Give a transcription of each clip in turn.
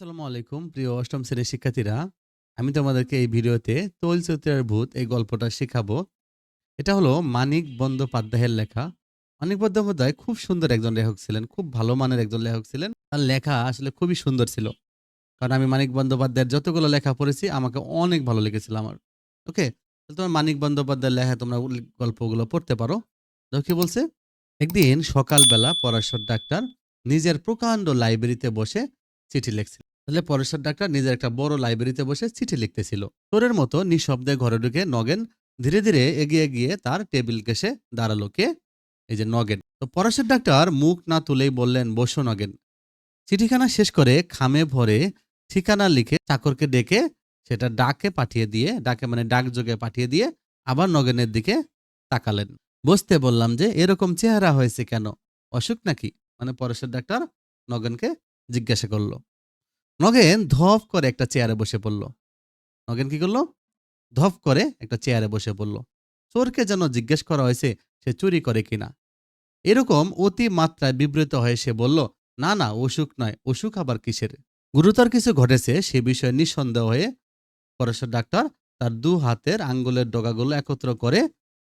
আসসালামু আলাইকুম, প্রিয় অষ্টম শ্রেণির শিক্ষার্থীরা। আমি তোমাদেরকে এই ভিডিওতে তৈল চৌধুরীর ভূত এই গল্পটা শেখাবো। এটা হলো মানিক বন্দ্যোপাধ্যায়ের লেখা। মানিক বন্দ্যোপাধ্যায় খুব সুন্দর একজন লেখক ছিলেন, খুব ভালো মানের একজন লেখক ছিলেন। তার লেখা আসলে খুবই সুন্দর ছিল। কারণ আমি মানিক বন্দ্যোপাধ্যায়ের যতগুলো লেখা পড়েছি, আমাকে অনেক ভালো লেগেছিল আমার। ওকে? তোমার মানিক বন্দ্যোপাধ্যায়ের লেখা তোমরা গল্পগুলো পড়তে পারো। দেখো কি বলছে? একদিন সকালবেলা পরাশর ডাক্তার নিজের প্রকাণ্ড লাইব্রেরিতে বসে চিঠি লিখছিল তাহলে পরেশ্বর ডাক্তার নিজের একটা বড় লাইব্রেরিতে বসে চিঠি লিখতেছিল। চোরের মতো নিঃশব্দে ঘরে ঢুকে নগেন ধীরে ধীরে এগিয়ে গিয়ে তার টেবিল কেসে দাঁড়াল। কে? এই যে নগেন। তো পরেশ্বর ডাক্তার মুখ না তুলেই বললেন, বসো নগেন। চিঠিখানা শেষ করে খামে ভরে ঠিকানা লিখে চাকরকে ডেকে সেটা ডাকে পাঠিয়ে দিয়ে, ডাকে মানে ডাক যোগে পাঠিয়ে দিয়ে আবার নগেনের দিকে তাকালেন। বসতে বললাম যে, এরকম চেহারা হয়েছে কেন? অসুখ নাকি? মানে পরেশ্বর ডাক্তার নগেনকে জিজ্ঞাসা করল। নগেন ধপ করে একটা চেয়ারে বসে পড়ল। নগেন কি করল? ধপ করে একটা চেয়ারে বসে পড়ল। চোরকে যেন জিজ্ঞেস করা হয়েছে, সে চুরি করে কিনা? এরকম অতি মাত্রায় বিব্রত হয়ে সে বলল, না না, অসুখ নয়। অসুখ আবার কিসের? গুরুতর কিছু ঘটেছে, সে বিষয়ে নিঃসন্দেহ হয়ে পরেশ্বর ডাক্তার তার দু হাতের আঙ্গুলের ডগাগুলো একত্র করে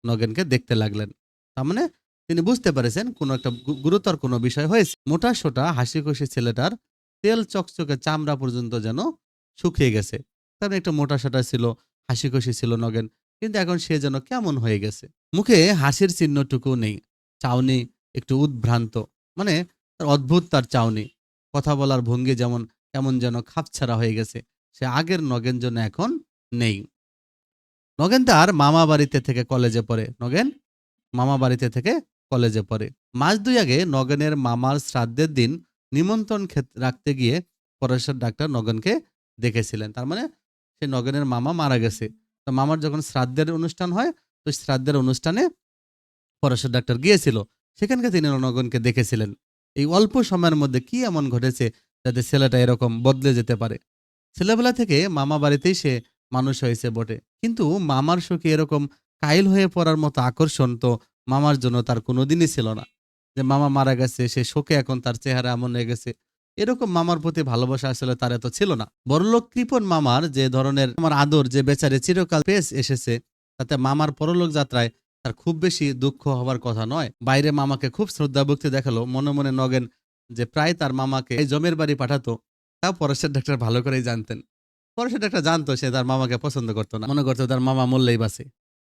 নগেনকে দেখতে লাগলেন। তার মানে তিনি বুঝতে পেরেছেন, কোনো একটা গুরুতর কোনো বিষয় হয়েছে। মোটা সোটা হাসি খুশি ছেলেটার তেল চকচকে চামড়া পর্যন্ত যেন শুকিয়ে গেছে। তার মানে একটা মোটা সোটা ছিল হাসি খুশি ছিল নগেন, কিন্তু এখন সে যেন কেমন হয়ে গেছে। মুখে হাসির চিহ্নটুকু নেই, চাউনি একটু উদ্ভ্রান্ত মানে তার অদ্ভুত তার চাউনি। কথা বলার ভঙ্গি যেমন, কেমন যেন খাপছাড়া হয়ে গেছে, সে আগের নগেন যেন এখন নেই। নগেন তার মামা বাড়িতে থেকে কলেজে পড়ে। নগেন, মামা বাড়িতে থেকে কলেজে পড়ে। মাস দুই আগে নগেনের মামার শ্রাদ্ধের দিন নিমন্ত্রণ রাখতে গিয়ে পরেশ্বর ডাক্তার নগেনকে দেখেছিলেন। তার মানে সে নগেনের মামা মারা গেছে। তো মামার যখন শ্রাদ্ধের অনুষ্ঠান হয়, তো শ্রাদ্ধের অনুষ্ঠানে পরেশ্বর ডাক্তার গিয়েছিল। সেখানকে তিনি নগেনকে দেখেছিলেন। এই অল্প সময়ের মধ্যে কি এমন ঘটেছে যাতে ছেলেটা এরকম বদলে যেতে পারে? ছেলেবেলা থেকে মামা বাড়িতেই সে মানুষ হয়েছে বটে। কিন্তু মামার শোকে এরকম কাইল হয়ে পড়ার মতো আকর্ষণ তো মামার জন্য তার কোনোদিনই ছিল না। যে মামা মারা গেছে, সে শোকে এখন তার চেহারা এমন হয়ে গেছে। এরকম মামার প্রতি ভালোবাসা আসলে তার এত ছিল না। বড়লোক কৃপন মামার যে ধরনের আমার আদর, যে বেচারে চিরকাল পেশ এসেছে, তাতে মামার পরলোক যাত্রায় তার খুব বেশি দুঃখ হবার কথা নয়। বাইরে মামাকে খুব শ্রদ্ধা ভক্তি দেখাল, মনে মনে নগেন যে প্রায় তার মামাকে এই জমের বাড়ি পাঠাতো, তাও পরেশের ডাক্তার ভালো করেই জানতেন। পরেশের ডাক্তার জানতো, সে তার মামাকে পছন্দ করতো না। মনে করতো তার মামা মরলেই বাসে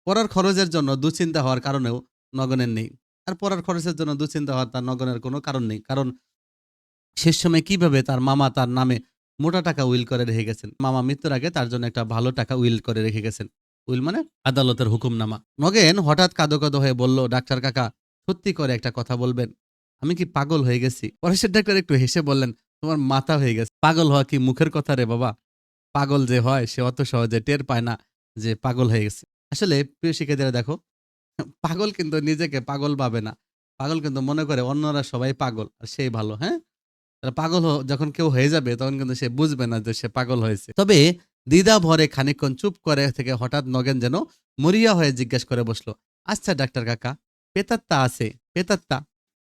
পড়ার খরচের জন্য দুশ্চিন্তা হওয়ার কারণেও নগনের নেই। আর পড়ার খরচের জন্য দুশ্চিন্তা হওয়ার তার নগনের কোনো কারণ নেই। কারণ শেষ সময় কীভাবে তার মামা তার নামে মোটা টাকা উইল করে রেখে গেছেন? মামা মৃত্যুর আগে তার জন্য একটা ভালো টাকা উইল করে রেখে গেছেন। উইল মানে আদালতের হুকুমনামা। নগেন হঠাৎ কাদো কাদো হয়ে বলল, ডাক্তার কাকা, সত্যি করে একটা কথা বলবেন। আমি কি পাগল হয়ে গেছি? পরেশের ডাক্তার একটু হেসে বললেন, তোমার মাথা হয়ে গেছে। পাগল হওয়া কি মুখের কথা রে বাবা? পাগল যে হয় সে অত সহজে টের পায় না যে পাগল হয়ে গেছে। আসলে প্রিয় শিক্ষার্থীরা দেখো পাগল কিন্তু নিজেকে পাগল ভাবে না। পাগল কিন্তু মনে করে অন্যরা সবাই পাগল, আর সেই ভালো হ্যাঁ? পাগল যখন কেউ হয়ে যাবে তখন কিন্তু সে বুঝবে না যে সে পাগল হয়েছে। তবে দ্বিধা ভরে খানিকক্ষণ চুপ করে থেকে হঠাৎ নগেন যেন মরিয়া হয়ে জিজ্ঞেস করে বসল আচ্ছা ডাক্তার কাকা, পেতাত্তা আছে, পেতাত্তা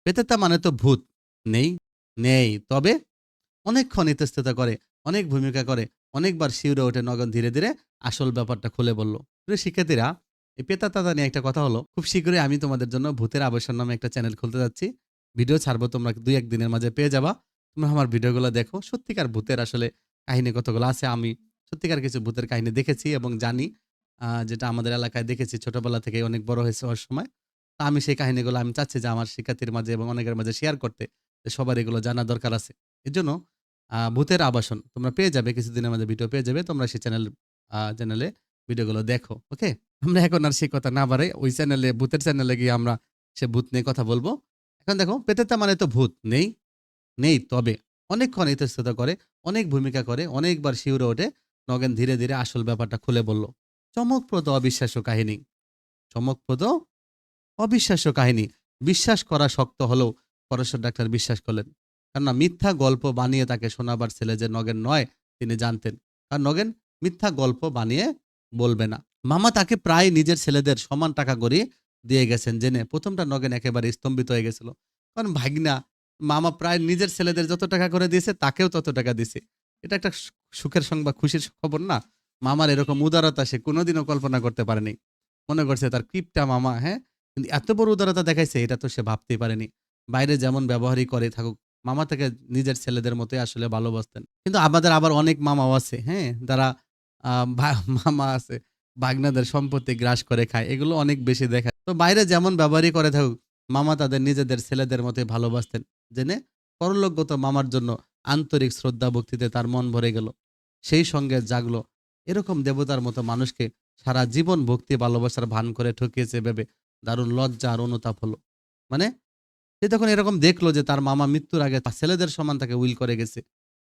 পেতাত্তা মানে তো ভূত। নেই নেই, তবে? অনেকক্ষণ ইতস্ততা করে, অনেক ভূমিকা করে, অনেকবার শিউরে ওঠে নগন ধীরে ধীরে আসল ব্যাপারটা খুলে বলল শিক্ষার্থীরা এই পেতাত্তা নিয়ে একটা কথা হলো, খুব শীঘ্রই আমি তোমাদের জন্য ভূতের আবেশন নামে একটা চ্যানেল খুলতে যাচ্ছি। ভিডিও ছাড়বো, তোমরা দুই এক দিনের মাঝে পেয়ে যাবা। তোমরা আমার ভিডিওগুলো দেখো, সত্যিকার ভূতের আসলে কাহিনী কতগুলো আছে আমি সত্যিকার কিছু ভূতের কাহিনী দেখেছি এবং জানি যেটা আমাদের এলাকায় দেখেছি ছোটবেলা থেকে অনেক বড় হয়েছে হওয়ার সময়। তা আমি সেই কাহিনীগুলো আমি চাচ্ছি যে আমার শিক্ষার্থীর মাঝে এবং অনেকের মাঝে শেয়ার করতে, যে সবার এগুলো জানা দরকার আছে। এর জন্য ভূতের আবাসন তোমরা পেয়ে যাবে, কিছুদিনের মাঝে ভিডিও পেয়ে যাবে, তোমরা সেই চ্যানেল চ্যানেলে ভিডিওগুলো দেখো ওকে আমরা এখন আর সেই কথা না বাড়াই, ওই চ্যানেলে ভূতের চ্যানেলে গিয়ে আমরা সে ভূত নিয়ে কথা বলব। এখন দেখো পেতেতা মানে তো ভূত নেই নেই তবে অনেকক্ষণ ইতস্ততা করে, অনেক ভূমিকা করে, অনেকবার শিউরে ওঠে, নগেন ধীরে ধীরে আসল ব্যাপারটা খুলে বলল, চমকপ্রদ অবিশ্বাস্য কাহিনী, চমকপ্রদ অবিশ্বাস্য কাহিনী, বিশ্বাস করা শক্ত হলেও পরেশ্বর ডাক্তার বিশ্বাস করলেন। কেননা মিথ্যা গল্প বানিয়ে তাকে শোনাবার ছেলে যে নগেন নয়, তিনি জানতেন। আর নগেন মিথ্যা গল্প বানিয়ে বলবে না। মামা তাকে প্রায় নিজের ছেলেদের সমান টাকা করে দিয়ে গেছেন, জেনে প্রথমটা নগেন একেবারে স্তম্ভিত হয়ে গেছিল। কারণ ভাগনা, মামা প্রায় নিজের ছেলেদের যত টাকা করে দিয়েছে, তাকেও তত টাকা দিছে এটা একটা সুখের সংবাদ খুশির খবর না। মামার এরকম উদারতা সে কোনোদিনও কল্পনা করতে পারেনি। মনে করছে তার কিপটা মামা হ্যাঁ? কিন্তু এত বড় উদারতা দেখাইছে, এটা তো সে ভাবতেই পারেনি। বাইরে যেমন ব্যবহারই করে থাকুক, মামা তাকে নিজের ছেলেদের মতোই আসলে ভালোবাসতেন। কিন্তু আমাদের আবার অনেক মামাও আছে হ্যাঁ? যারা মামা আছে, বাগনাদের সম্পত্তি গ্রাস করে খায়, এগুলো অনেক বেশি দেখা তো বাইরে যেমন ব্যবহারই করে থাকুক, মামা তাদের নিজেদের ছেলেদের মতোই ভালোবাসতেন। জেনে পরলোকগত মামার জন্য আন্তরিক শ্রদ্ধা ভক্তিতে তার মন ভরে গেল। সেই সঙ্গে জাগলো। এরকম দেবতার মতো মানুষকে সারা জীবন ভক্তি ভালোবাসার ভান করে ঠকিয়েছে ভেবে দারুণ লজ্জা আর অনুতাপ হলো। মানে সে তখন এরকম দেখল যে তার মামা মৃত্যুর আগে তার ছেলেদের সমান তাকে উইল করে গেছে।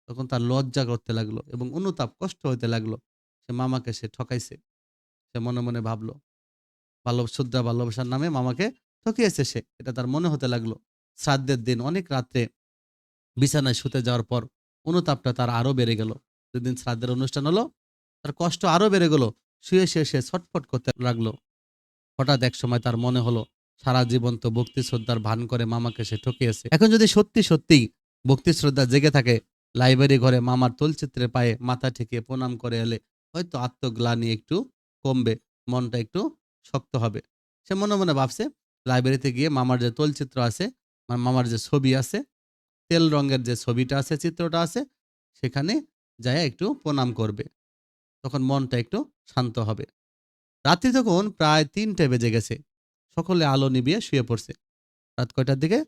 তখন তার লজ্জা করতে লাগল এবং অনুতাপ, কষ্ট হতে লাগল। সে মামাকে সে ঠকাইছে। সে মনে মনে ভাবলো ভালো শ্রদ্ধা ভালোবাসার নামে মামাকে ঠকিয়েছে সে। এটা তার মনে হতে লাগল। শ্রাদ্ধের দিন, অনেক রাত্রে বিছানায় শুতে যাওয়ার পর অনুতাপটা তার আরও বেড়ে গেল। যেদিন শ্রাদ্ধের অনুষ্ঠান হলো, তার কষ্ট আরও বেড়ে গেল। শুয়ে শুয়ে সে ছটফট করতে লাগল। হঠাৎ এক সময় তার মনে হলো, সারা জীবন তো ভক্তি শ্রদ্ধার ভান করে মামাকে সে ঠকিয়েছে। এখন যদি সত্যি সত্যি ভক্তি শ্রদ্ধা জেগে থাকে, লাইব্রেরি ঘরে মামার তলচিত্রের পায়ে মাথা ঠেকিয়ে প্রণাম করে এলে হয়তো আত্মগ্লানি একটু কমবে, মনটা একটু শক্ত হবে। সে মনে মনে ভাবছে, লাইব্রেরিতে গিয়ে মামার যে তলচিত্র আছে মামার যে ছবি আছে, তেল রঙের যে ছবিটা আছে, চিত্রটা আছে, সেখানে যায় একটু প্রণাম করবে। তখন মনটা একটু শান্ত হবে। রাত্রি তখন প্রায় তিনটে বেজে গেছে। সকলে আলো নিবিয়ে শুয়ে পড়ছে। রাত কয়টার দিকে?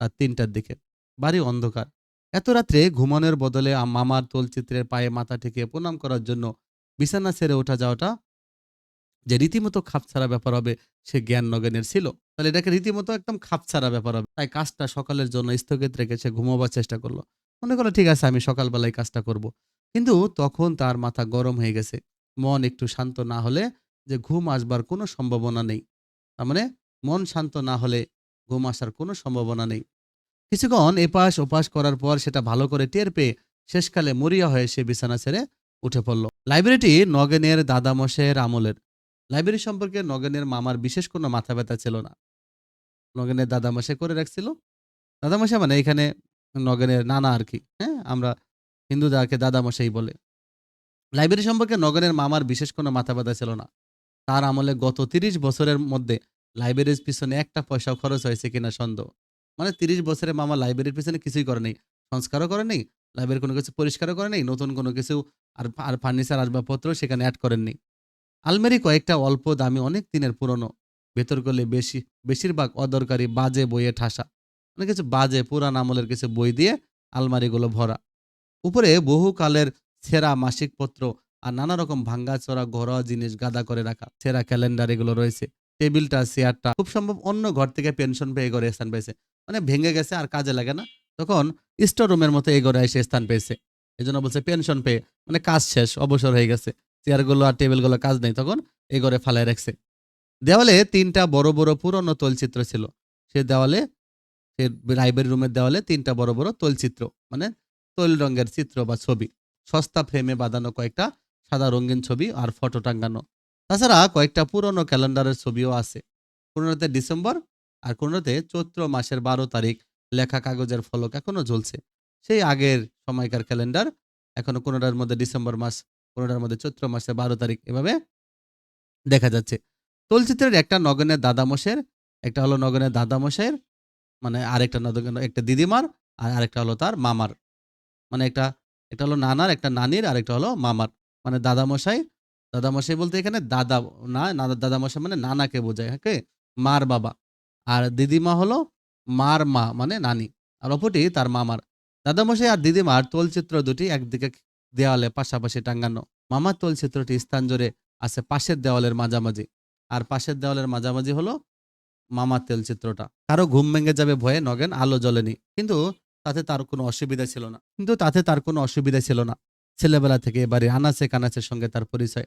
রাত তিনটার দিকে। বাড়ি অন্ধকার। এত রাত্রে ঘুমানোর বদলে মামার তলচিত্রের পায়ে মাথা ঠেকিয়ে প্রণাম করার জন্য বিছানা ছেড়ে ওঠা যাওয়াটা যে রীতিমতো খাপছাড়া ব্যাপার হবে, সে জ্ঞান নগেনের ছিল। তাহলে এটাকে রীতিমতো একদম খাপছাড়া ব্যাপার হবে। তাই কাজটা সকালের জন্য স্থগিত রেখে সে ঘুমাবার চেষ্টা করল। মনে করল, ঠিক আছে, আমি সকালবেলায় কাজটা করব। কিন্তু তখন তার মাথা গরম হয়ে গেছে। মন একটু শান্ত না হলে যে ঘুম আসবার কোনো সম্ভাবনা নেই। তার মানে মন শান্ত না হলে ঘুম আসার কোনো সম্ভাবনা নেই। কিছুক্ষণ এপাশ ওপাশ করার পর সেটা ভালো করে টের পেয়ে শেষকালে মরিয়া হয়ে সে বিছানা ছেড়ে উঠে পড়ল। লাইব্রেরিটি নগেনের দাদামশের আমলের। লাইব্রেরি সম্পর্কে নগেনের মামার বিশেষ কোনো মাথা ব্যথা ছিল না। নগেনের দাদামশাই করে রাখছিল। দাদামশাই মানে এখানে নগেনের নানা আর কি হ্যাঁ? আমরা হিন্দু যাকে দাদামশাই বলে। লাইব্রেরি সম্পর্কে নগরের মামার বিশেষ কোনো মাথা ব্যথা ছিল না। তার আমলে গত তিরিশ বছরের মধ্যে লাইব্রেরির পিছনে একটা পয়সাও খরচ হয়েছে কিনা সন্দেহ। মানে তিরিশ বছরে মামা লাইব্রেরির পিছনে কিছুই করে নেই সংস্কারও করে নেই লাইব্রেরি কোনো কিছু পরিষ্কারও করে নেই নতুন কোনো কিছু আর আর ফার্নিচার আসবাবপত্র সেখানে অ্যাড করেননি। আলমারি কয়েকটা অল্প দামি, অনেক দিনের পুরনো। ভেতর করলে বেশি, বেশিরভাগ অদরকারি বাজে বইয়ে ঠাসা। মানে কিছু বাজে, পুরান আমলের কিছু বই দিয়ে আলমারিগুলো ভরা। উপরে বহুকালের ছেঁড়া মাসিক পত্র আর নানা রকম ভাঙ্গাচোরা ঘরোয়া জিনিস গাদা করে রাখা। ছেঁড়া ক্যালেন্ডার এগুলো রয়েছে। টেবিলটা, চেয়ারটা, খুব সম্ভব অন্য ঘর থেকে পেনশন পেয়ে ঘরে স্থান পেয়েছে। মানে ভেঙে গেছে আর কাজে লাগে না। তখন স্টোর রুমের মতো এই ঘরে এসে স্থান পেয়েছে। এই জন্য বলছে পেনশন পেয়ে মানে কাজ শেষ, অবসর হয়ে গেছে। চেয়ারগুলো আর টেবিলগুলো কাজ নেই তখন এই ঘরে ফালায় রাখছে। দেওয়ালে তিনটা বড় বড় পুরনো তলচিত্র ছিল। সে দেওয়ালে, সে লাইব্রেরি রুমের দেওয়ালে তিনটা বড় বড় তলচিত্র মানে তৈল রঙের চিত্র বা ছবি। সস্তা ফ্রেমে বাঁধানো কয়েকটা সাদা রঙিন ছবি আর ফটো টাঙ্গানো তাছাড়া কয়েকটা পুরনো ক্যালেন্ডারের ছবিও আছে। কোনোটাতে ডিসেম্বর আর কোনোটাতে চৈত্র মাসের বারো তারিখ লেখা কাগজের ফলক এখনও ঝুলছে সেই আগের সময়কার ক্যালেন্ডার। এখনও কোনোটার মধ্যে ডিসেম্বর মাস কোনোটার মধ্যে চৈত্র মাসে বারো তারিখ এভাবে দেখা যাচ্ছে। তলচিত্রের একটা নগনের দাদামশের একটা হলো নগনের দাদামশের মানে আরেকটা নগর একটা দিদিমার আর আরেকটা হলো তার মামার। মানে একটা একটা হলো নানার, একটা নানির আর একটা হলো মামার। মানে দাদামশাই দাদামশাই বলতে এখানে দাদা, না, না- দাদামশাই মানে নানাকে বোঝায় হ্যাঁ মার বাবা। আর দিদিমা হলো মার মা মানে নানি। আর অপরটি তার মামার। দাদামশাই আর দিদিমার তোলচিত্র দুটি একদিকে দেওয়ালে পাশাপাশি টাঙ্গানো মামার তোলচিত্রটি স্থান জুড়ে আছে পাশের দেওয়ালের মাঝামাঝি। আর পাশের দেওয়ালের মাঝামাঝি হলো মামার তেলচিত্রটা। কারও ঘুম ভেঙে যাবে, ভয়ে নগেন আলো জ্বলেনি। কিন্তু তাতে তার কোনো অসুবিধা ছিল না। কিন্তু তাতে তার কোনো অসুবিধা ছিল না। ছেলেবেলা থেকে এবারে আনাচে কানাচের সঙ্গে তার পরিচয়।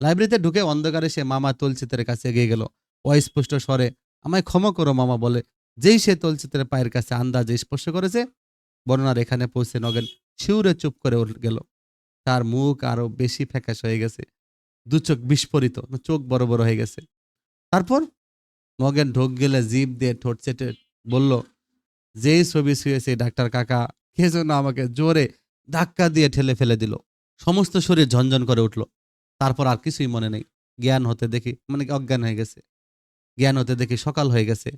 লাইব্রেরিতে ঢুকে অন্ধকারে সে মামা তোলচিত্রের কাছে এগিয়ে গেল। অস্পষ্ট স্বরে, আমায় ক্ষমা করো মামা, বলে। যেই সে তলচিত্রের পায়ের কাছে আন্দাজে স্পর্শ করেছে বর্ণার এখানে পৌঁছে নগেন শিউরে চুপ করে গেল। তার মুখ আরও বেশি ফ্যাকাশ হয়ে গেছে। দু চোখ বিস্ফোরিত, চোখ বড় বড় হয়ে গেছে। তারপর নগেন ঢোক গেলে জিভ দিয়ে ঠোঁট চেটে বলল, যেই ছবি শুয়েছে ডাক্তার কাকা, কে যেন আমাকে জোরে ধাক্কা দিয়ে ঠেলে ফেলে দিল। সমস্ত শরীর ঝনঝন করে উঠল। তারপর আর কিছুই মনে নেই। জ্ঞান হতে দেখি মানে অজ্ঞান হয়ে গেছে। জ্ঞান হতে দেখি সকাল হয়ে গেছে।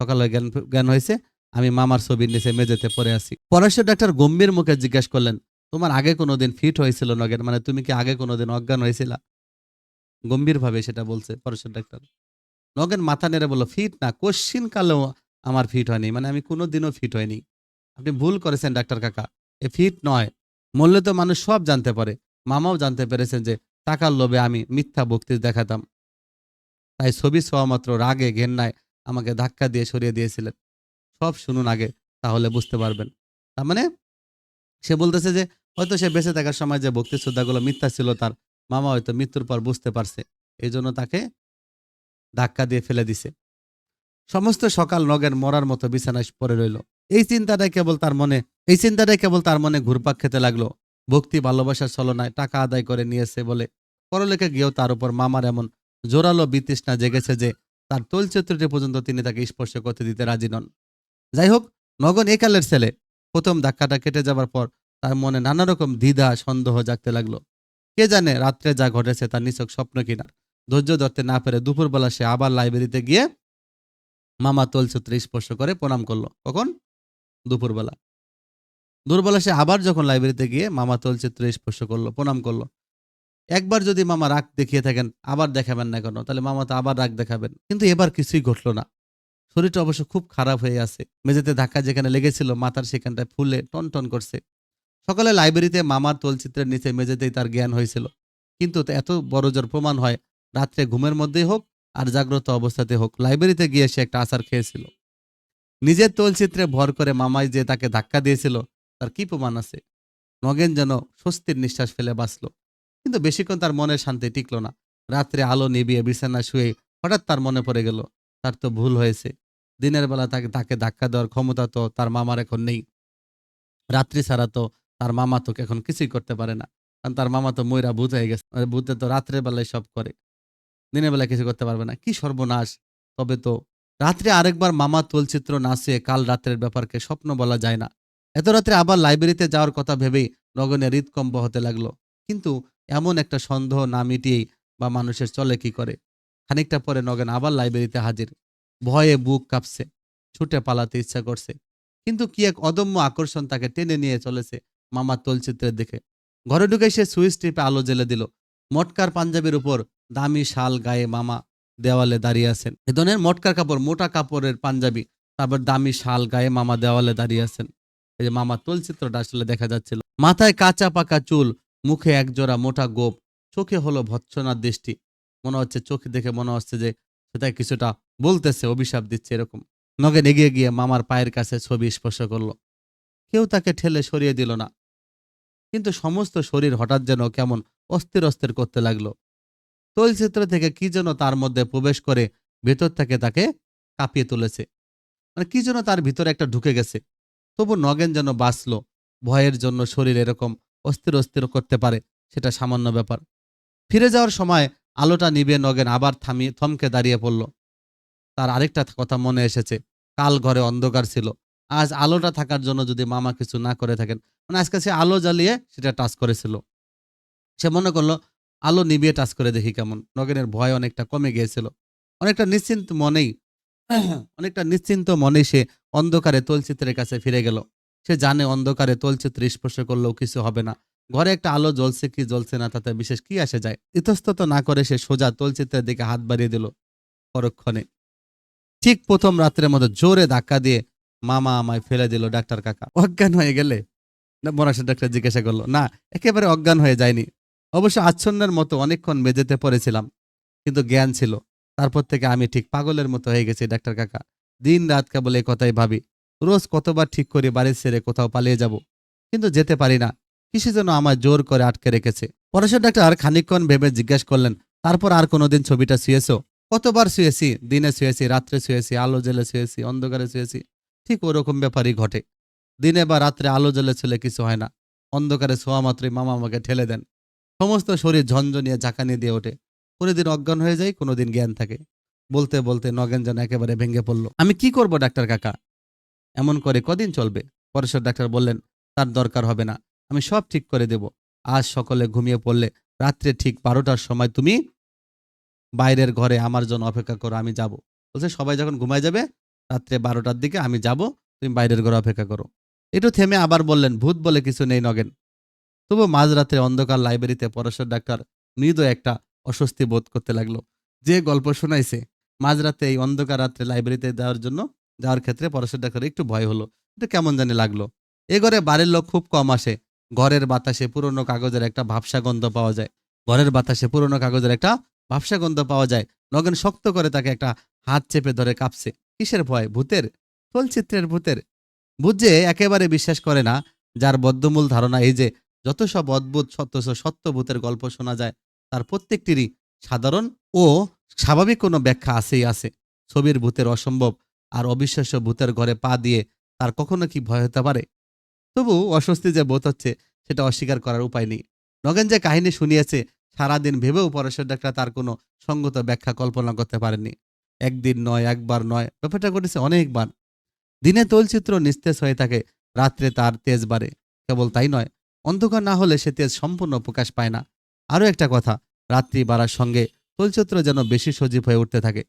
সকাল হয়ে জ্ঞান জ্ঞান হয়েছে। আমি মামার ছবির নিচে মেঝেতে পড়ে আছি। পরমেশ্বর ডাক্তার গম্ভীর মুখে জিজ্ঞাসা করলেন, তোমার আগে কোনোদিন ফিট হয়েছিল নগেন? মানে তুমি কি আগে কোনোদিন অজ্ঞান হয়েছিলা? গম্ভীরভাবে সেটা বলছে পরমেশ্বর ডাক্তার। নগেন মাথা নেড়ে বলল ফিট না কোশ্চিন কালেও আমার ফিট হয়নি। মানে আমি কোনোদিনও ফিট হয়নি আপনি ভুল করেছেন ডাক্তার কাকা। এ ফিট নয়। মূল্য তো মানুষ সব জানতে পারে। মামাও জানতে পেরেছেন যে টাকার লোভে আমি মিথ্যা ভক্তি দেখাতাম। তাই ছবি ছোঁয়া মাত্র রাগে, ঘেন্নায় আমাকে ধাক্কা দিয়ে সরিয়ে দিয়েছিলেন। সব শুনুন আগে, তাহলে বুঝতে পারবেন। তার মানে সে বলতেছে যে, হয়তো সে বেঁচে থাকার সময় যে ভক্তি শ্রদ্ধাগুলো মিথ্যা ছিল তার মামা হয়তো মৃত্যুর পর বুঝতে পারছে। এই জন্য তাকে ধাক্কা দিয়ে ফেলে দিছে। সমস্ত সকাল নগের মরার মতো বিছানায় পড়ে রইল। এই চিন্তাটাই কেবল তার মনে, এই চিন্তাটাই কেবল তার মনে ঘুরপাক খেতে লাগল। ভক্তি ভালোবাসার ছলনায় টাকা আদায় করে নিয়েছে বলে পরলেখে গিয়েও তার উপর মামার এমন জোরালো বিতৃষ্ণা জেগেছে যে, তার তৈলচিত্রটি পর্যন্ত তিনি তাকে স্পর্শ করতে দিতে রাজি নন। যাই হোক নগন একালের ছেলে। প্রথম ধাক্কাটা কেটে যাবার পর তার মনে নানা রকম দ্বিধা, সন্দেহ জাগতে লাগল। কে জানে রাত্রে যা ঘটেছে তার নিছক স্বপ্ন কিনা। ধৈর্য ধরতে না পেরে দুপুরবেলা সে আবার লাইব্রেরিতে গিয়ে মামা তলচিত্র স্পর্শ করে প্রণাম করল। কখন? দুপুরবেলা। দুপুরবেলা সে আবার যখন লাইব্রেরিতে গিয়ে মামা তলচিত্র স্পর্শ করল, প্রণাম করল। একবার যদি মামা রাগ দেখিয়ে থাকেন, আবার দেখাবেন না কেন? তাহলে মামা তো আবার রাগ দেখাবেন। কিন্তু এবার কিছুই ঘটলো না। শরীরটা অবশ্য খুব খারাপ হয়ে আছে। মেঝেতে ধাক্কা যেখানে লেগেছিল, মাথার সেখানটায় ফুলে টন টন করছে। সকালে লাইব্রেরিতে মামার তলচিত্রের নিচে মেঝেতেই তার জ্ঞান হয়েছিল। কিন্তু এত বড় জোর প্রমাণ হয়, রাত্রে ঘুমের মধ্যেই হোক আর জাগ্রত অবস্থাতে হোক, লাইব্রেরিতে গিয়ে সে একটা আচার খেয়েছিল। নিজের তলচিত্রে ভর করে মামাই যে তাকে ধাক্কা দিয়েছিল, তার কি প্রমাণ আছে? নগেন যেন স্বস্তির নিঃশ্বাস ফেলে বাঁচল। কিন্তু বেশিক্ষণ তার মনে শান্তি টিকল না। রাত্রে আলো নিবিয়ে বিছানা শুয়ে হঠাৎ তার মনে পড়ে গেল, তার তো ভুল হয়েছে। দিনের বেলা তাকে তাকে ধাক্কা দেওয়ার ক্ষমতা তো তার মামার এখন নেই। রাত্রি ছাড়া তো তার মামা তো এখন কিছুই করতে পারে না। কারণ তার মামা তো ময়রা ভূত হয়ে গেছে ভূতে তো রাত্রের বেলায় সব করে। দিনের বেলায় কিছু করতে পারবে না। কি সর্বনাশ। তবে তো রাত্রে আরেকবার মামা তোলচিত্র নাচে কাল রাত্রের ব্যাপারকে স্বপ্ন বলা যায় না। এত রাত্রে আবার লাইব্রেরিতে যাওয়ার কথা ভেবেই নগনের হৃদকম্প হতে লাগল। কিন্তু এমন একটা সন্দেহ না মিটিয়েই বা মানুষের চলে কি করে? খানিকটা পরে নগেন আবার লাইব্রেরিতে হাজির। ভয়ে বুক কাঁপছে, ছুটে পালাতে ইচ্ছা করছে। কিন্তু কি এক অদম্য আকর্ষণ তাকে টেনে নিয়ে চলেছে মামার তলচিত্রের দিকে। ঘরে ঢুকে সে সুইচ টিপে আলো জ্বেলে দিল। মটকার পাঞ্জাবির উপর দামি শাল গায়ে মামা দেওয়ালে দাঁড়িয়ে আছেন। এ ধরনের মটকার কাপড়, মোটা কাপড়ের পাঞ্জাবি, তারপর দামি শাল গায়ে মামা দেওয়ালে দাঁড়িয়ে আছেন। এই যে মামার তলচিত্রটা আসলে দেখা যাচ্ছিল। মাথায় কাঁচা পাকা চুল, মুখে একজোড়া মোটা গোপ, চোখে হলো ভৎসনার দৃষ্টি। মনে হচ্ছে চোখ দেখে মনে হচ্ছে যে সেটা কিছুটা বলতেছে, অভিশাপ দিচ্ছে এরকম। নগেন এগিয়ে গিয়ে মামার পায়ের কাছে ছবি স্পর্শ করল। কেউ তাকে ঠেলে সরিয়ে দিল না। কিন্তু সমস্ত শরীর হঠাৎ যেন কেমন অস্থির অস্থির করতে লাগল। তৈলচিত্র থেকে কি যেন তার মধ্যে প্রবেশ করে ভেতর থেকে তাকে কাঁপিয়ে তুলেছে। মানে কি যেন তার ভিতরে একটা ঢুকে গেছে। তবু নগেন যেন বাঁচলো। ভয়ের জন্য শরীর এরকম অস্থির অস্থির করতে পারে, সেটা সামান্য ব্যাপার। ফিরে যাওয়ার সময় আলোটা নিবে নগেন আবার থামিয়ে থমকে দাঁড়িয়ে পড়ল। তার আরেকটা কথা মনে এসেছে। কাল ঘরে অন্ধকার ছিল। আজ আলোটা থাকার জন্য যদি মামা কিছু না করে থাকেন মানে আজকে সে আলো জ্বালিয়ে সেটা টাচ করেছিল। সে মনে করল, আলো নিবিয়ে টাচ করে দেখি কেমন। নগেনের ভয় অনেকটা কমে গিয়েছিল। অনেকটা নিশ্চিন্ত মনেই, অনেকটা নিশ্চিন্ত মনেই সে অন্ধকারে তলচিত্রের কাছে ফিরে গেল। সে জানে অন্ধকারে তলচিত্র স্পর্শ করলেও কিছু হবে না। ঘরে একটা আলো জ্বলছে কি জ্বলছে না, তাতে বিশেষ কি আসে যায়? ইতস্তত না করে সে সোজা তলচিত্রের দিকে হাত বাড়িয়ে দিল পরক্ষণে। ঠিক প্রথম রাত্রের মতো জোরে ধাক্কা দিয়ে মামা আমায় ফেলে দিল, ডাক্তার কাকা। অজ্ঞান হয়ে গেলে? না ডাক্তার জিজ্ঞাসা করল। না, একেবারে অজ্ঞান হয়ে যায়নি। অবশ্য আচ্ছন্নের মতো অনেকক্ষণ মেঝেতে পড়েছিলাম, কিন্তু জ্ঞান ছিল। তারপর থেকে আমি ঠিক পাগলের মতো হয়ে গেছি, ডাক্তার কাকা। দিন রাত কেবল এই কথাই ভাবি, রোজ কতবার ঠিক করে বাড়ি ছেড়ে কোথাও পালিয়ে যাব, কিন্তু যেতে পারি না। কিসে যেন আমার জোর করে আটকে রেখেছে? পরেশের ডাক্তার খানিকক্ষণ ভেবে জিজ্ঞেস করলেন, তারপর আর কোনোদিন ছবিটা শুয়েছ? কতবার শুয়েছি? দিনে শুয়েছি, রাত্রে শুয়েছি, আলো জেলে শুয়েছি, অন্ধকারে শুয়েছি। ঠিক ওরকম ব্যাপারই ঘটে। দিনে বা রাত্রে আলো জ্বলে ছেলে কিছু হয় না। অন্ধকারে শোয়া মাত্রই মামা আমাকে ঠেলে দেন। সমস্ত শরীর ঝনঝনিয়ে ঝাঁকানি দিয়ে ওঠে। কোনোদিন অজ্ঞান হয়ে যায় কোনোদিন জ্ঞান থাকে। বলতে বলতে নগেন যেন একেবারে ভেঙে পড়ল। আমি কি করব, ডাক্তার কাকা? এমন করে কদিন চলবে? পরেশ্বর ডাক্তার বললেন, তার দরকার হবে না। আমি সব ঠিক করে দেব। আজ সকলে ঘুমিয়ে পড়লে রাত্রে ঠিক বারোটার সময় তুমি বাইরের ঘরে আমার জন্য অপেক্ষা করো, আমি যাব। বলছে, সবাই যখন ঘুমায় যাবে, রাত্রে বারোটার দিকে আমি যাব, তুমি বাইরের ঘরে অপেক্ষা করো। একটু থেমে আবার বললেন, ভূত বলে কিছু নেই নগেন। তবু মাঝরাত্রে অন্ধকার লাইব্রেরিতে পরশের ডাক্তার মৃদু একটা অস্বস্তি বোধ করতে লাগল। যে গল্প শোনাইছে, মাঝরাতে এই অন্ধকার রাত্রে লাইব্রেরিতে যাওয়ার জন্য যাওয়ার ক্ষেত্রে পরশ্বর ডাক্তার একটু ভয় হলো। এটা কেমন জানি লাগল। এ ঘরে বাড়ির লোক খুব কম আসে। ঘরের বাতাসে পুরনো কাগজের একটা ভাবসা গন্ধ পাওয়া যায়। ঘরের বাতাসে পুরনো কাগজের একটা ভাবসা গন্ধ পাওয়া যায়। নগেন শক্ত করে তাকে একটা হাত চেপে ধরে কাঁপছে। কিসের ভয়? ভূতের? চলচ্চিত্রের ভূতের? ভূত যে একেবারে বিশ্বাস করে না, যার বদ্ধমূল ধারণা এই যে, যত সব অদ্ভুত সত্য সত্য ভূতের গল্প শোনা যায়, তার প্রত্যেকটিরই সাধারণ ও স্বাভাবিক কোনো ব্যাখ্যা আছেই আছে। ছবির ভূতের অসম্ভব আর অবিশ্বাস্য ভূতের ঘরে পা দিয়ে তার কখনো কি ভয় হতে পারে? তবু অস্বস্তি যে বোধ হচ্ছে, সেটা অস্বীকার করার উপায় নেই। নগেন যে কাহিনী শুনিয়েছে সারাদিন ভেবেও পরেশের ডাক্তার তার কোনো সঙ্গত ব্যাখ্যা কল্পনা করতে পারেনি। একদিন নয়, একবার নয়, ব্যাপারটা ঘটেছে অনেকবার। দিনে তৈলচিত্র নিস্তেজ হয়ে থাকে, রাত্রে তার তেজ বাড়ে। কেবল তাই নয়, অন্ধকার না হলে সে তেজ সম্পূর্ণ প্রকাশ পায় না। আরও একটা কথা, রাত্রি বাড়ার সঙ্গে তৈলচিত্র যেন বেশি সজীব হয়ে উঠতে থাকে।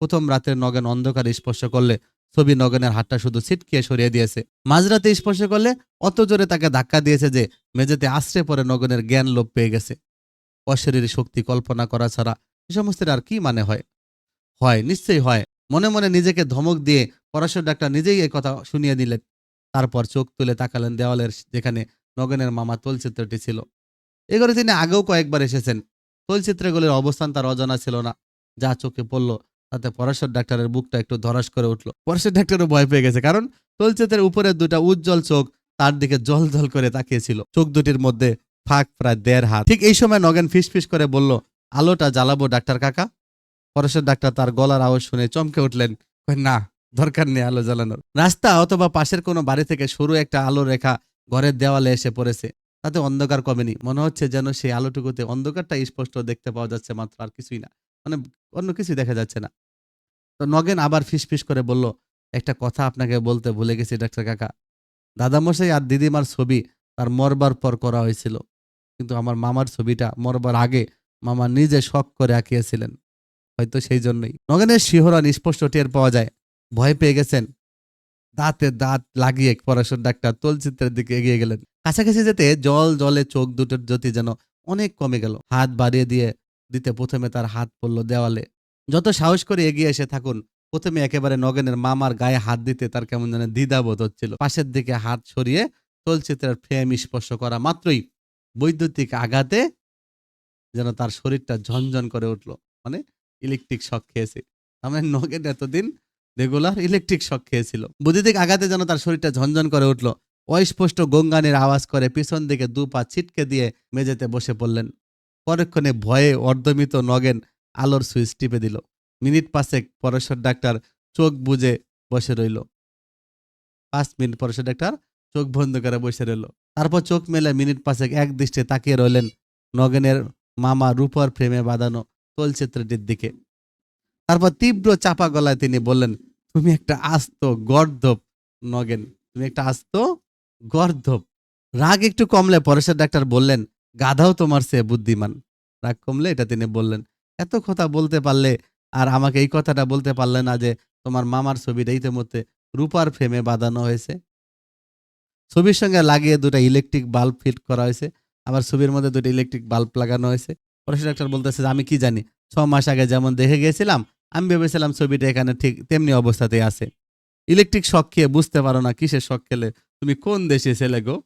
প্রথম রাতের নগেন অন্ধকার স্পর্শ করলে ছবি নগেনের হাতটা শুধু ছিটকিয়ে সরিয়ে দিয়েছে। মাঝরাতে স্পর্শ করলে অত জোরে তাকে ধাক্কা দিয়েছে যে মেঝেতে আশ্রে পরে নগেনের জ্ঞান লোপ পেয়ে গেছে। অশরীর শক্তি কল্পনা করা ছাড়া এ সমস্তের আর কি মানে হয়? হয়, নিশ্চয়ই হয়। মনে মনে নিজেকে ধমক দিয়ে পরশের ডাক্তার নিজেই এই কথা শুনিয়ে দিলেন। তারপর চোখ তুলে তাকালেন দেওয়ালের যেখানে নগেনের মামা তলচিত্রটি ছিল। এ ঘরে তিনি আগেও কয়েকবার এসেছেন। তলচিত্রগুলির অবস্থান তার অজানা ছিল না। যা চোখে পড়ল, তাতে পরাশর ডাক্তারের বুকটা একটু ধরাস করে উঠল। পরাশর ডাক্তারও ভয় পেয়ে গেছে, কারণ তলচিত্রের উপরে দুটা উজ্জ্বল চোখ তার দিকে জল জল করে তাকিয়েছিল। চোখ দুটির মধ্যে ফাঁক প্রায় দেড় হাত। ঠিক এই সময় নগেন ফিস ফিস করে বলল, আলোটা জ্বালাবো, ডাক্তার কাকা? পরশের ডাক্তার তার গলার আওয়াজ শুনে চমকে উঠলেন। না, দরকার নেই আলো জ্বালানোর। রাস্তা অথবা পাশের কোনো বাড়ি থেকে সরু একটা আলো রেখা ঘরের দেওয়ালে এসে পড়েছে। তাতে অন্ধকার কমেনি। মনে হচ্ছে যেন সেই আলোটুকুতে অন্ধকারটা স্পষ্ট দেখতে পাওয়া যাচ্ছে মাত্র আর কিছুই না। মানে অন্য কিছুই দেখা যাচ্ছে না। তো নগেন আবার ফিস ফিস করে বলল, একটা কথা আপনাকে বলতে ভুলে গেছি, ডাক্তার কাকা। দাদামশাই আর দিদিমার ছবি তার মরবার পর করা হয়েছিল। কিন্তু আমার মামার ছবিটা মরবার আগে মামা নিজে শখ করে আঁকিয়েছিলেন। হয়তো সেই জন্যই। নগেনের শিহরণ স্পষ্ট টের পাওয়া যায়। ভয় পেয়ে গেছেন। দাঁতে দাঁত লাগিয়ে পরাশর ডাক্তার তলচিত্রের দিকে এগিয়ে গেলেন। কাছাকাছি যেতে জল জলে চোখ দুটোর জ্যোতি যেন অনেক কমে গেল। হাত বাড়িয়ে দিয়ে দিতে প্রথমে তার হাত পড়ল দেওয়ালে। যত সাহস করে এগিয়ে এসে থাকুন, প্রথমে একেবারে নগেনের মামার গায়ে হাত দিতে তার কেমন যেন দ্বিধাবোধ হচ্ছিল। পাশের দিকে হাত সরিয়ে চলচ্চিত্রের ফ্রেম স্পর্শ করা মাত্রই বৈদ্যুতিক আঘাতে যেন তার শরীরটা ঝনঝন করে উঠল। মানে ইলেকট্রিক শক খেয়েছে। আমার নগেন এতদিন রেগুলার ইলেকট্রিক শক খেয়েছিল। বৈদ্যুতিক আঘাতে যেন তার শরীরটা ঝনঝন করে উঠল। অস্পষ্ট গঙ্গানের আওয়াজ করে পিছন দিকে দু পা ছিটকে দিয়ে মেঝেতে বসে পড়লেন। পরক্ষণে ভয়ে অর্ধমিত নগেন আলোর সুইচ টিপে দিল। মিনিট পাঁচেক পরশ্বর ডাক্তার চোখ বুজে বসে রইল। পাঁচ মিনিট পরশ্বর ডাক্তার চোখ বন্ধ করে বসে রইল। তারপর চোখ মেলে মিনিট পাঁচেক এক দৃষ্টে তাকিয়ে রইলেন নগেনের মামা রূপর ফ্রেমে বাঁধানো তলচিত্রটির দিকে। তারপর তীব্র চাপা গলায় তিনি বললেন, তুমি একটা আস্ত গর্ধব নগেন, তুমি একটা আস্ত গর্ধব। রাগ একটু কমলে পরেশের ডাক্তার বললেন, গাধাও তোমার সে বুদ্ধিমান। রাগ কমলে এটা তিনি বললেন, এত কথা বলতে পারলে আর আমাকে এই কথাটা বলতে পারলে না যে তোমার মামার ছবিটা ইতিমধ্যে রূপার ফ্রেমে বাঁধানো হয়েছে? ছবির সঙ্গে লাগিয়ে দুটো ইলেকট্রিক বাল্ব ফিট করা হয়েছে। আবার ছবির মধ্যে দুটো ইলেকট্রিক বাল্ব লাগানো হয়েছে। পরেশ ডাক্তার বলতেছে যে আমি কি জানি? ছ মাস আগে যেমন দেখে গেছিলাম, আমি ভেবেছিলাম ছবিটা এখানে ঠিক তেমনি অবস্থাতেই আছে। ইলেকট্রিক শখ খেয়ে বুঝতে পারো না কিসের শখ খেলে? তুমি কোন দেশে ছেলে গো?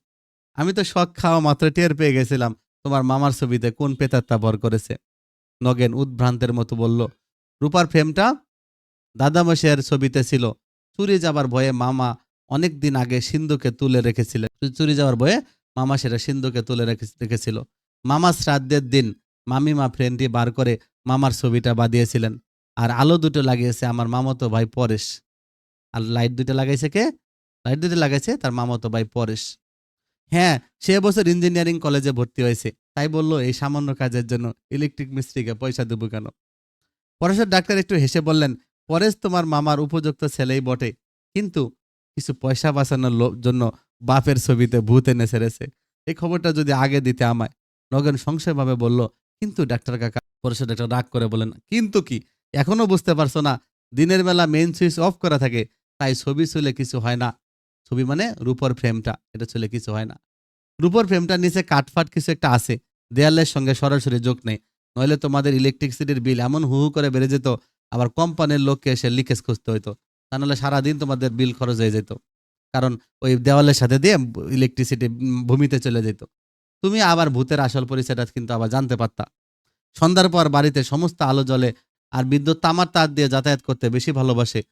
আমি তো শখ খাওয়া মাত্র টের পেয়ে গেছিলাম, তোমার মামার ছবিতে কোন পেতাত্তা ভর করেছে? নগেন উদ্ভ্রান্তের মতো বলল, রূপার ফ্রেমটা দাদামশাইয়ের ছবিতে ছিল। চুরি যাবার ভয়ে মামা অনেক দিন আগে সিন্ধুকে তুলে রেখেছিলেন। চুরি যাওয়ার ভয়ে মামা সেটা সিন্ধুকে তুলে রেখে- রেখেছিল। মামা শ্রাদ্ধের দিন মামিমা ফ্রেমটি বার করে মামার ছবিটা বাঁধিয়েছিলেন। আর আলো দুটো লাগিয়েছে আমার মামাতো ভাই পরেশ। আর লাইট দুটো লাগাইছে কে? লাইট দুটো লাগাইছে তার মামাতো ভাই পরেশ। হ্যাঁ সে বছর ইঞ্জিনিয়ারিং কলেজে ভর্তি হয়েছে। তাই বলল, এই সামান্য কাজের জন্য ইলেকট্রিক মিস্ত্রিকে পয়সা দেবো কেন? পরেশের ডাক্তার একটু হেসে বললেন, পরেশ তোমার মামার উপযুক্ত ছেলেই বটে। কিন্তু কিছু পয়সা বাঁচানোর জন্য বাপের ছবিতে ভূত এনে ছেড়েছে। এই খবরটা যদি আগে দিতে আমায়, নগেন সংশয়ভাবে বলল, কিন্তু ডাক্তার কাকা পরেশের ডাক্তার রাগ করে বলেন, কিন্তু কি? এখনও বুঝতে পারছ না, দিনের বেলা মেইন সুইচ অফ করা থাকে, তাই ছবি ছুলে কিছু হয় না। ছবি মানে রূপর ফ্রেমটা এটা ছুলে কিছু হয় না। রূপর ফ্রেমটার নিচে কাটফাট কিছু একটা আছে, দেয়ালের সঙ্গে সরাসরি যোগ নেই, নইলে তোমাদের ইলেকট্রিসিটির বিল এমন হু হু করে বেড়ে যেত, আবার কোম্পানির লোককে এসে লিকেজ খুঁজতে হইতো। তা নাহলে সারাদিন তোমাদের বিল খরচ হয়ে যেত। কারণ ওই দেওয়ালের সাথে দিয়ে ইলেকট্রিসিটি ভূমিতে চলে যেত। তুমি আবার ভূতের আসল পরিচয়টা কিন্তু আবার জানতে পারতা। সন্ধ্যার পর বাড়িতে সমস্ত আলো জ্বলে আর বিদ্যুৎ তামার তার দিয়ে যাতায়াত করতে বেশি ভালোবাসে।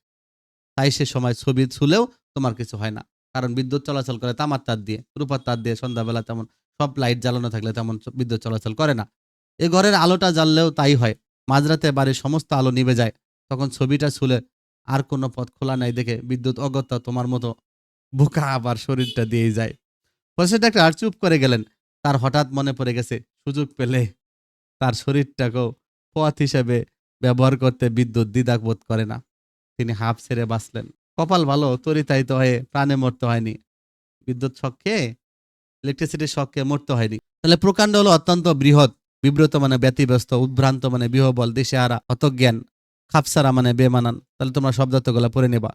তাই সে সময় ছবি ছুলেও তোমার কিছু হয় না। কারণ বিদ্যুৎ চলাচল করে তামার তার দিয়ে, রূপার তার দিয়ে সন্ধ্যাবেলা তেমন সব লাইট জ্বালানো থাকলে তেমন বিদ্যুৎ চলাচল করে না। এ ঘরের আলোটা জ্বাললেও তাই হয়। মাঝরাতে বাড়ির সমস্ত আলো নিভে যায়। তখন ছবিটা ছুলে আর কোনো পথ খোলা নাই দেখে বিদ্যুৎ অগত্যা তোমার মতো বোকা আবার শরীরটা দিয়ে যায়। পয়সা ডাক্তার চুপ করে গেলেন। তার হঠাৎ মনে পড়ে গেছে, সুযোগ পেলে তার শরীরটাকেও পথ হিসেবে ব্যবহার করতে বিদ্যুৎ দ্বিধাক বোধ করে না। তিনি হাফ ছেড়ে বাঁচলেন। কপাল ভালো তরিতায়িত হয়ে প্রাণে মরতে হয়নি। বিদ্যুৎ শখকে ইলেকট্রিসিটির শখকে মরতে হয়নি। তাহলে প্রকাণ্ড হলো অত্যন্ত বৃহৎ, বিব্রত মানে ব্যতিব্যস্ত, উদ্ভ্রান্ত মানে বিহবল দেশে দিশেহারা, হতজ্ঞান। খাপসারা মানে বেমানান, তাহলে তোমরা শব্দার্থগুলো পড়ে নেবা।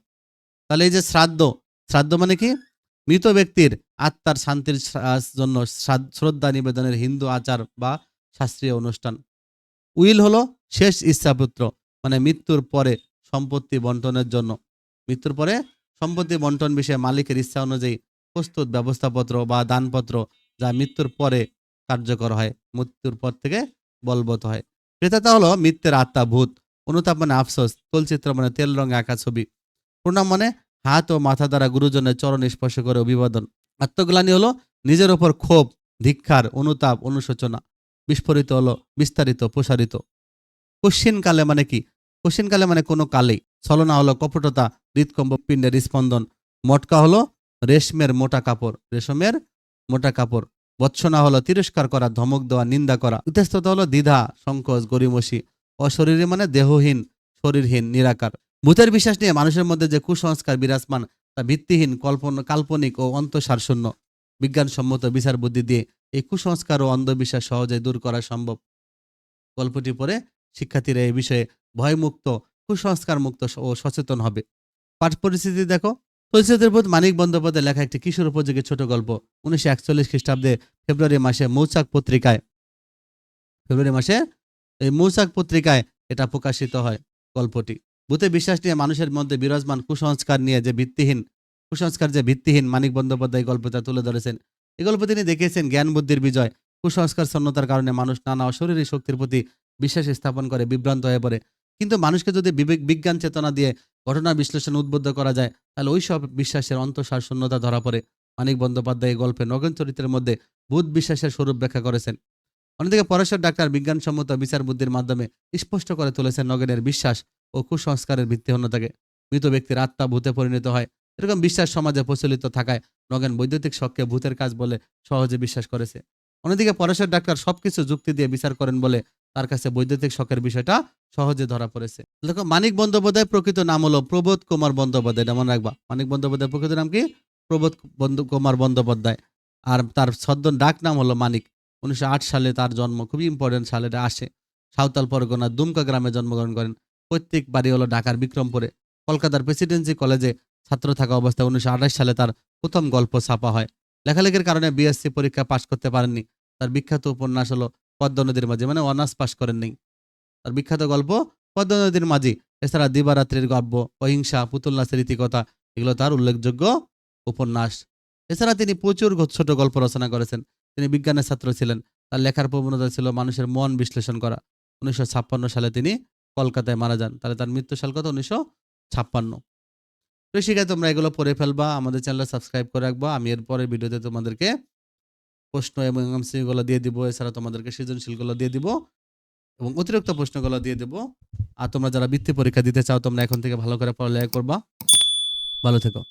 তাহলে এই যে শ্রাদ্ধ শ্রাদ্ধ মানে কি? মৃত ব্যক্তির আত্মার শান্তির জন্য শ্রদ্ধা নিবেদনের হিন্দু আচার বা শাস্ত্রীয় অনুষ্ঠান। উইল হলো শেষ ইচ্ছাপুত্র মানে মৃত্যুর পরে সম্পত্তি বন্টনের জন্য। মৃত্যুর পরে সম্পত্তি বন্টন বিষয়ে মালিকের ইচ্ছা অনুযায়ী প্রস্তুত ব্যবস্থাপত্র বা দানপত্র যা মৃত্যুর পরে কার্যকর হয়, মৃত্যুর পর থেকে বলবৎ হয়। প্রেতাতা হলো মৃত্যুর আত্মা ভূত অনুতাপ মানে আফসোস তলচিত্র মানে তেল রঙে আঁকা ছবি। প্রণাম মানে হাত ও মাথা দ্বারা গুরুজনের চরণ স্পর্শ করে অভিবাদন। আত্মগ্লানি হলো নিজের ওপর ক্ষোভ ধিক্ষার অনুতাপ, অনুশোচনা। বিস্ফোরিত হলো, বিস্তারিত, প্রসারিত। কশ্চিনকালে মানে কি? কশ্চিনকালে মানে কোনো কালেই। ছলনা হলো কপটতা হৃদকম্প পিণ্ডের স্পন্দন। মটকা হলো রেশমের মোটা কাপড়, রেশমের মোটা কাপড়। বৎসনা হলো তিরস্কার করা, ধমক দেওয়া, নিন্দা করা। ইতস্ততা হলো দ্বিধা, সংকোচ গরিমসি অশরীরে মানে দেহহীন, শরীরহীন, নিরাকার। ভূতের বিশ্বাস নিয়ে মানুষের মধ্যে যে কুসংস্কার বিরাজমান, তা ভিত্তিহীন, কল্পনা, কাল্পনিক ও অন্তঃসারশূন্য। বিজ্ঞানসম্মত বিচার বুদ্ধি দিয়ে এই কুসংস্কার ও অন্ধবিশ্বাস সহজে দূর করা সম্ভব। গল্পটি পরে শিক্ষার্থীরা এই বিষয়ে ভয়মুক্ত কুসংস্কার মুক্ত ও সচেতন হবে। পাঠ পরিস্থিতি দেখো। তৈসেদের বোধ মানিক বন্দ্যোপাধ্যায় লেখা একটি কিশোর উপযোগী ছোট গল্প, উনিশশো একচল্লিশ খ্রিস্টাব্দে ফেব্রুয়ারি মাসে মৌচাক পত্রিকায়। ফেব্রুয়ারি মাসে এই মৌচাক পত্রিকায় এটা প্রকাশিত হয় গল্পটি। ভূতে বিশ্বাস নিয়ে মানুষের মধ্যে বিরাজমান কুসংস্কার নিয়ে যে ভিত্তিহীন, কুসংস্কার যে ভিত্তিহীন মানিক বন্দ্যোপাধ্যায় গল্পটা তুলে ধরেছেন, এই গল্প তিনি দেখিয়েছেন জ্ঞান বুদ্ধির বিজয়, কুসংস্কার শূন্যতার কারণে মানুষ নানা অশরীরী শক্তির প্রতি বিশ্বাস স্থাপন করে, বিভ্রান্ত হয়ে পড়ে। কিন্তু মানুষকে যদি বিবেক, বিজ্ঞান চেতনা দিয়ে ঘটনা বিশ্লেষণ উদ্বুদ্ধ করা যায়, তাহলে ওই সব বিশ্বাসের অন্তঃসার শূন্যতা ধরা পড়ে। মানিক বন্দ্যোপাধ্যায় এই গল্পে নগেন চরিত্রের মধ্যে ভূত বিশ্বাসের স্বরূপ ব্যাখ্যা করেছেন। অন্যদিকে পরেশ্বর ডাক্তার বিজ্ঞানসম্মত বিচার বুদ্ধির মাধ্যমে স্পষ্ট করে তুলেছেন নগেনের বিশ্বাস ও কুসংস্কারের ভিত্তিহীনতাকে মৃত ব্যক্তির আত্মা ভূতে পরিণত হয়। এরকম বিশ্বাস সমাজে প্রচলিত থাকায় নগেন বৈদ্যুতিক শখকে ভূতের কাজ বলে সহজে বিশ্বাস করেছে। অন্যদিকে পরেশ্বর ডাক্তার সবকিছু যুক্তি দিয়ে বিচার করেন বলে তার কাছে বৈদ্যুতিক শখের বিষয়টা সহজে ধরা পড়েছে। দেখো, মানিক বন্দ্যোপাধ্যায় প্রকৃত নাম হলো প্রবোধ কুমার বন্দ্যোপাধ্যায় এটা মনে রাখবা। মানিক বন্দ্যোপাধ্যায় প্রকৃত নাম কি? প্রবোধ কুমার বন্দ্যোপাধ্যায়। আর তার ছদ্ম ডাক নাম হলো মানিক। উনিশশো আট সালে তার জন্ম, খুবই ইম্পর্টেন্ট সালে আসে। সাঁওতাল পরগনা দুমকা গ্রামে জন্মগ্রহণ করেন। প্রত্যেক বাড়ি হলো ঢাকার বিক্রমপুরে। কলকাতার প্রেসিডেন্সি কলেজে ছাত্র থাকা অবস্থায় উনিশশো আঠাশ সালে তার প্রথম গল্প ছাপা হয়। লেখালেখির কারণে বিএসসি পরীক্ষা পাশ করতে পারেননি। তার বিখ্যাত উপন্যাস হলো পদ্ম নদীর মাঝে মানে অনার্স পাশ করেননি। তার বিখ্যাত গল্প, পদ্ম নদীর মাঝি, এছাড়া দিবারাত্রির গল্প অহিংসা, পুতুল নাচের ইতিকথা এগুলো তার উল্লেখযোগ্য উপন্যাস। এছাড়া তিনি প্রচুর ছোট গল্প রচনা করেছেন। তিনি বিজ্ঞানের ছাত্র ছিলেন। তার লেখার প্রবণতা ছিল মানুষের মন বিশ্লেষণ করা। উনিশশো ছাপ্পান্ন সালে তিনি কলকাতায় মারা যান। তাহলে তার মৃত্যু সাল কত? উনিশশো ছাপ্পান্ন। তো তোমরা এগুলো পড়ে ফেলবা। আমাদের চ্যানেল সাবস্ক্রাইব করে রাখবা। আমি এর পরের ভিডিওতে তোমাদেরকে প্রশ্ন এবং এমসিগুলো দিয়ে দিব। এছাড়া তোমাদেরকে সৃজনশীলগুলো দিয়ে দিব এবং অতিরিক্ত প্রশ্নগুলো দিয়ে দেব। আর তোমরা যারা বৃত্তি পরীক্ষা দিতে চাও, তোমরা এখন থেকে ভালো করে পড়ালেখা করবা। ভালো থেকো।